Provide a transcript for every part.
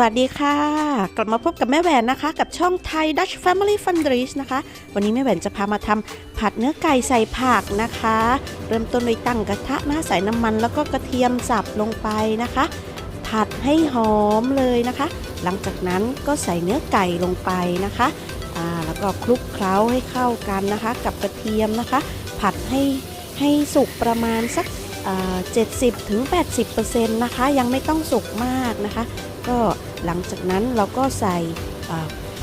วัสดีค่ะ กลับมาพบกับแม่แหวนนะคะ กับช่องไทย Dutch Family Fun d r i s นะคะ วันนี้แม่แหวนจะพามาทำผัดเนื้อไก่ใส่ผักนะคะ เริ่มต้นโดยตั้งกระทะนะใส่น้ำมันแล้วก็กระเทียมสับลงไปนะคะ ผัดให้หอมเลยนะคะ หลังจากนั้นก็ใส่เนื้อไก่ลงไปนะคะอ่าแล้วก็คลุกเคล้าให้เข้ากันนะคะ กับกระเทียมนะคะ ผัดให้ให้สุกประมาณสัก70ถึง80%นะคะ ยังไม่ต้องสุกมากนะคะ ก็หลังจากนั้นเราก็ใส่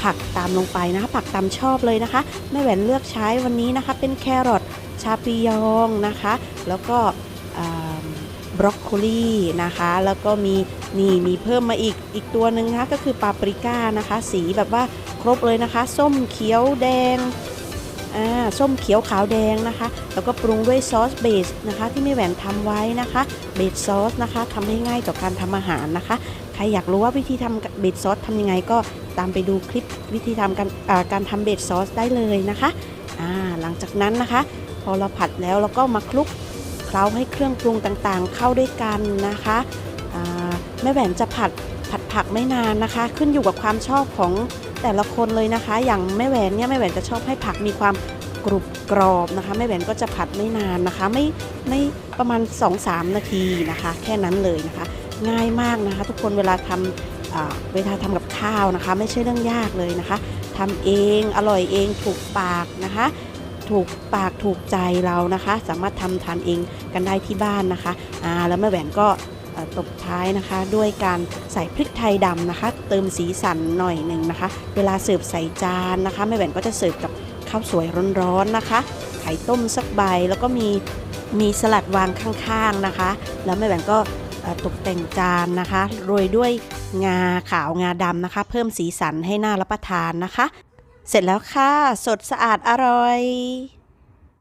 ผักตามลงไปนะคะ ผักตามชอบเลยนะคะแม่แหวนเลือกใช้วันนี้นะคะ เป็นแครอทชาปิยองนะคะ แล้วก็บรอกโคลีนะคะ แล้วก็มีนี่มีเพิ่มมาอีกอีกตัวหนึ่งนะคะก็คือปาปริก้านะคะ สีแบบว่าครบเลยนะคะ ส้มเขียวแดง ส้มเขียวขาวแดงนะคะ แล้วก็ปรุงด้วยซอสเบสนะคะที่แม่แหวนทำไว้นะคะ เบสซอสนะคะทำให้ง่ายต่อการทำอาหารนะคะ ใครอยากรู้ว่าวิธีทำเบสซอสทำยังไงก็ตามไปดูคลิปวิธีทำการการทำเบสซอสได้เลยนะคะอ่าหลังจากนั้นนะคะ พอเราผัดแล้วเราก็มาคลุกเคล้าให้เครื่องปรุงต่างๆ เข้าด้วยกันนะคะแม่แหวนจะผัดผัดผักไม่นานนะคะ ขึ้นอยู่กับความชอบของ แต่ละคนเลยนะคะ อย่างแม่แหวนเนี่ยแม่แหวนจะชอบให้ผักมีความกรุบกรอบนะคะแม่แหวนก็จะผัดไม่นานนะคะ ไม่ไม่ประมาณ 2-3 นาทีนะคะ แค่นั้นเลยนะคะ ง่ายมากนะคะ ทุกคนเวลาทำอ่าเวลาทำกับข้าวนะคะ ไม่ใช่เรื่องยากเลยนะคะทำเองอร่อยเองถูกปากนะคะ ถูกปากถูกใจเรานะคะ สามารถทำทานเองกันได้ที่บ้านนะคะอ่าแล้วแม่แหวนก็ ตบท้ายนะคะ ด้วยการใส่พริกไทยดำนะคะ เติมสีสันหน่อยหนึ่งนะคะ เวลาเสิร์ฟใส่จานนะคะแม่แหวนก็จะเสิร์ฟกับข้าวสวยร้อนๆนะคะ ไข่ต้มสักใบแล้วก็มีมีสลัดวางข้างๆนะคะ แล้วแม่แหวนก็ตกแต่งจานนะคะโรยด้วยงาขาวงาดำนะคะ เพิ่มสีสันให้น่ารับประทานนะคะ เสร็จแล้วค่ะ สดสะอาดอร่อย